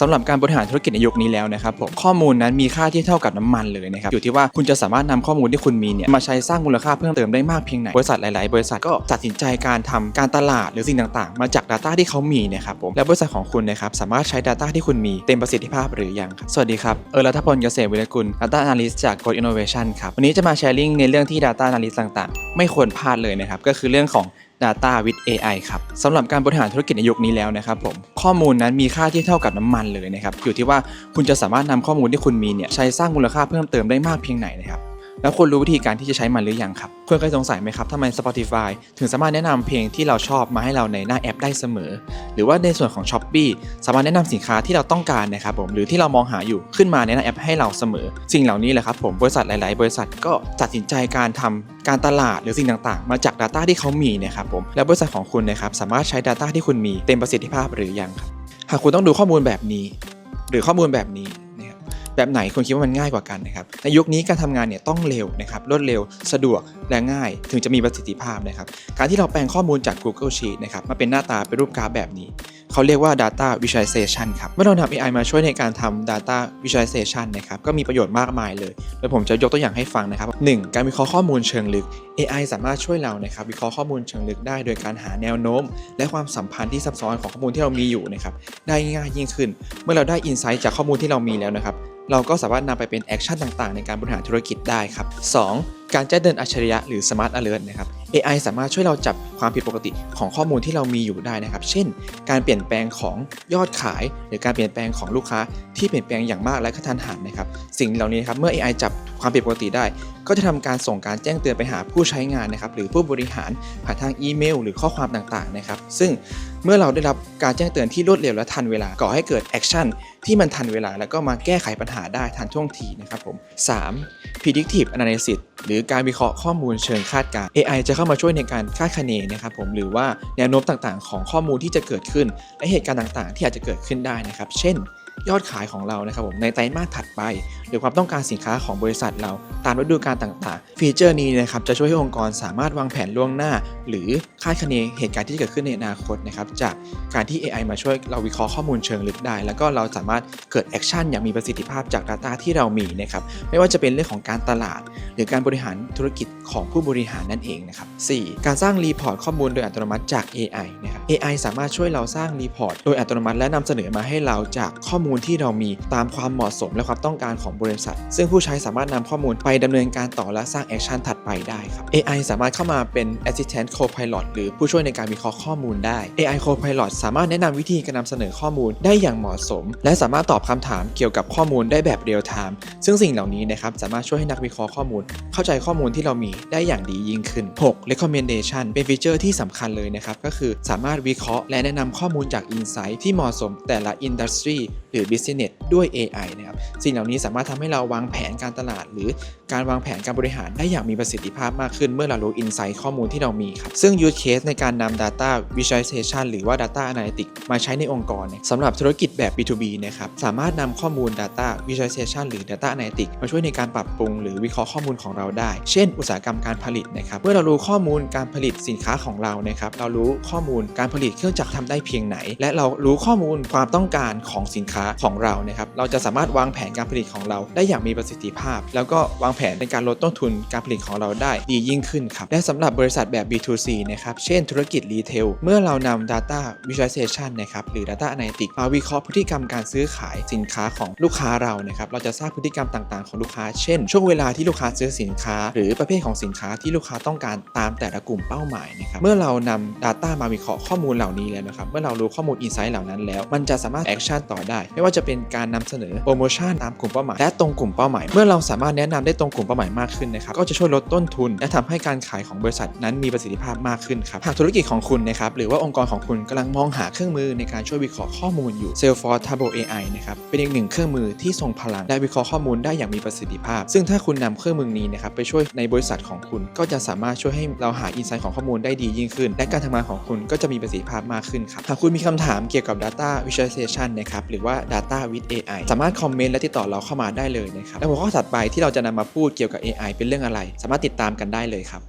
สำหรับการบริหารธุรกิจในยุคนี้แล้วนะครับผมข้อมูลนั้นมีค่าที่เท่ากับน้ำมันเลยนะครับอยู่ที่ว่าคุณจะสามารถนำข้อมูลที่คุณมีเนี่ยมาใช้สร้างมูลค่าเพิ่มเติมได้มากเพียงไหนบริษัทหลาย ๆ บริษัทก็ตัดสินใจการทำการตลาดหรือสิ่งต่าง ๆ มาจาก Data ที่เขามีนะครับผมและบริษัทของคุณนะครับสามารถใช้ Data ที่คุณมีเต็มประสิทธิภาพหรือยังครับสวัสดีครับเออรัฐพลเกษมวิรกุล Data Analyst จาก Code Innovation ครับวันนี้จะมาแชร์ลิงในเรื่องที่ Data Analyst ต่าง ๆ ไม่ควรพลาดเลยนะครับก็คือเรื่องของ Data with AI ครับสำหรับการบริหารธุรกิจในยุคนี้แล้วนะครับผมข้อมูลนั้นมีค่าที่เท่ากับน้ำมันเลยนะครับอยู่ที่ว่าคุณจะสามารถนำข้อมูลที่คุณมีเนี่ยใช้สร้างมูลค่าเพิ่มเติมได้มากเพียงไหนนะครับ แล้วคุณรู้วิธีการที่จะใช้มันหรือยังครับคุณเคยสงสัยไหมครับทำไม Spotify ถึงสามารถแนะนำเพลงที่เราชอบมาให้เราในหน้าแอปได้เสมอ หรือว่าในส่วนของ s h อ p e e สามารถแนะนำสินค้าที่เราต้องการนะครับผมหรือที่เรามองหาอยู่ขึ้นมาในหน้าแอปให้เราเสมอ สิ่งเหล่านี้แหละครับผมบริษัทหลาย ๆ บริษัทก็ตัดสินใจการทำการตลาดหรือสิ่งต่าง ๆ มาจาก Data ที่เขามีนะครับผมและบริษัทของคุณนะครับสามารถใช้ Data ที่คุณมีเต็มประสิทธิภาพหรือยังครับหากคุณต้องดูข้อมูลแบบนี้ หรือข้อมูลแบบนี้ แบบไหนคุณคิดว่ามันง่ายกว่ากันนะครับในยุคนี้การทำงานเนี่ยต้องเร็วนะครับรวดเร็วสะดวกและง่าย ถึงจะมีประสิทธิภาพนะครับการที่เราแปลงข้อมูลจาก Google Sheet นะครับมาเป็นหน้าตาเป็นรูปกราฟแบบนี้ เขาเรียกว่า data visualization ครับ เมื่อเรานำ AI มาช่วยในการทำ data visualization นะครับ ก็มีประโยชน์มากมายเลย โดยผมจะยกตัวอย่างให้ฟังนะครับ 1. การวิเคราะห์ข้อมูลเชิงลึก AI สามารถช่วยเรานะครับวิเคราะห์ข้อมูลเชิงลึกได้ โดยการหาแนวโน้ม และความสัมพันธ์ที่ซับซ้อนของข้อมูลที่เรามีอยู่นะครับได้ง่ายยิ่งขึ้น เมื่อเราได้ insight จากข้อมูลที่เรามีแล้วนะครับเราก็สามารถนำไปเป็นแอคชั่นต่างๆ ในการบริหารธุรกิจได้ครับ 2. การแจ้งเตือนอัจฉริยะหรือ Smart Alert นะครับ AI สามารถช่วยเราจับความผิดปกติของข้อมูลที่เรามีอยู่ได้นะครับ เช่น การเปลี่ยนแปลงของยอดขาย หรือการเปลี่ยนแปลงของลูกค้าที่เปลี่ยนแปลงอย่างมากและกระทันหันนะครับ สิ่งเหล่านี้ครับ เมื่อ AI จับความผิดปกติได้ ก็จะทำการส่งการแจ้งเตือนไปหาผู้ใช้งานนะครับ หรือผู้บริหารผ่านทางอีเมล หรือข้อความต่างๆนะครับ ซึ่งเมื่อเราได้รับการแจ้งเตือนที่รวดเร็วและทันเวลา ก่อให้เกิดแอคชั่นที่มันทันเวลา แล้วก็มาแก้ไขปัญหาได้ทันท่วงทีนะครับผม 3. predictive analysis หรือการวิเคราะห์ข้อมูลเชิงคาดการณ์ AI จะเข้ามาช่วยในการคาดคะเนนะครับผมหรือว่าแนวโน้มต่างๆ ของข้อมูลที่จะเกิดขึ้น และเหตุการณ์ต่างๆ ที่อาจจะเกิดขึ้นได้นะครับ เช่น ยอดขายของเรานะครับผมในไตรมาสถัดไป หรือความต้องการสินค้าของบริษัทเราตามฤดูกาลต่างๆ ฟีเจอร์นี้นะครับจะช่วยให้องค์กรสามารถวางแผนล่วงหน้า หรือคาดคะเนเหตุการณ์ที่จะเกิดขึ้นในอนาคตนะครับจากการที่ AI มาช่วยเราวิเคราะห์ข้อมูลเชิงลึกได้ แล้วก็เราสามารถเกิดแอคชั่นอย่างมีประสิทธิภาพจาก Data ที่เรามีนะครับไม่ว่าจะเป็นเรื่องของการตลาด หรือการบริหารธุรกิจของผู้บริหารนั่นเองนะครับ 4. การสร้างรีพอร์ตข้อมูลโดยอัตโนมัติจาก AI นะครับ AI สามารถช่วยเราสร้างรีพอร์ตโดยอัตโนมัติและนำเสนอมาให้เราจากข้อมูลที่เรามีตามความเหมาะสมและความต้องการของบริษัท ซึ่งผู้ใช้สามารถนำข้อมูลไปดำเนินการต่อและสร้างแอคชั่นถัดไปได้ครับ AI สามารถเข้ามาเป็น Assistant Co-Pilot หรือผู้ช่วยในการวิเคราะห์ข้อมูลได้ AI Co-Pilot สามารถแนะนำวิธีการนำเสนอข้อมูลได้อย่างเหมาะสม และสามารถตอบคำถามเกี่ยวกับข้อมูลได้แบบเรียลไทม์ซึ่งสิ่งเหล่านี้นะครับสามารถช่วยให้นักวิเคราะห์ข้อมูล เข้าใจข้อมูลที่เรามีได้อย่างดียิ่งขึ้น 6. recommendation เป็นฟีเจอร์ที่สำคัญเลยนะครับก็คือสามารถวิเคราะห์และแนะนำข้อมูลจาก Insight ที่เหมาะสมแต่ละ Industry หรือ Business ด้วย AI นะครับสิ่งเหล่านี้สามารถทำให้เราวางแผนการตลาด หรือการวางแผนการบริหารได้อย่างมีประสิทธิภาพมากขึ้นเมื่อเรารู้ Insight ข้อมูลที่เรามีครับซึ่ง use case ในการนำ data visualization หรือว่า data analytics มาใช้ในองค์กรเนี่ยสำหรับธุรกิจแบบ B2B นะครับสามารถนำข้อมูล data visualization หรือ data analytics มาช่วยในการปรับปรุง หรือวิเคราะห์ข้อมูลของเราได้ เช่น อุตสาหกรรมการผลิตนะครับเมื่อเรารู้ข้อมูลการผลิตสินค้าของเรานะครับเรารู้ข้อมูลการผลิตเครื่องจักรทำได้เพียงไหน และเรารู้ข้อมูลความต้องการของสินค้าของเรานะครับเราจะสามารถวางแผนการผลิตของเราได้อย่างมีประสิทธิภาพ แล้วก็วางแผนในการลดต้นทุนการผลิตของเราได้ดียิ่งขึ้นครับและสำหรับบริษัทแบบ B2C นะครับเช่น ธุรกิจรีเทลเมื่อเรานำ Data Visualization นะครับหรือ Data Analytics มาวิเคราะห์พฤติกรรมการซื้อขายสินค้าของลูกค้าเรานะครับเราจะทราบพฤติกรรมต่างๆของลูกค้า เช่น ช่วงเวลาที่ลูกค้าซื้อสินค้า หรือประเภทของสินค้าที่ลูกค้าต้องการตามแต่ละกลุ่มเป้าหมายนะครับเมื่อเรานำ Data มาวิเคราะห์ข้อมูลเหล่านี้แล้วนะครับเมื่อเรารู้ข้อมูล Insight เหล่านั้นแล้ว มันจะสามารถแอคชั่นต่อได้ ไม่ว่าจะเป็นการนำเสนอโปรโมชั่นตามกลุ่มเป้าหมายและตรงกลุ่มเป้าหมาย เมื่อเราสามารถแนะนำได้ตรงกลุ่มเป้าหมายมากขึ้นนะครับก็จะช่วยลดต้นทุน และทำให้การขายของบริษัทนั้นมีประสิทธิภาพมากขึ้นครับหากธุรกิจของคุณนะครับหรือว่าองค์กรของคุณกำลังมองหาเครื่องมือในการช่วยวิเคราะห์ข้อมูลอยู่ Salesforce Turbo AI นะครับเป็นอีกหนึ่งเครื่องมือที่ทรงพลังและวิเคราะห์ข้อมูลได้อย่างมีประสิทธิภาพ ซึ่งถ้าคุณนำเครื่องมือนี้นะครับไปช่วยในบริษัทของคุณ ก็จะสามารถช่วยให้เราหาอินไซต์ของข้อมูลได้ดียิ่งขึ้น และการทำงานของคุณก็จะมีประสิทธิภาพมากขึ้นครับหากคุณมีคำถามเกี่ยวกับ Data Visualization นะครับหรือว่า Data with AI สามารถคอมเมนต์และติดต่อเราเข้ามาได้เลยนะครับและหัวข้อถัดไปที่เราจะนำมาพูดเกี่ยวกับ AI เป็นเรื่องอะไร สามารถติดตามกันได้เลยครับ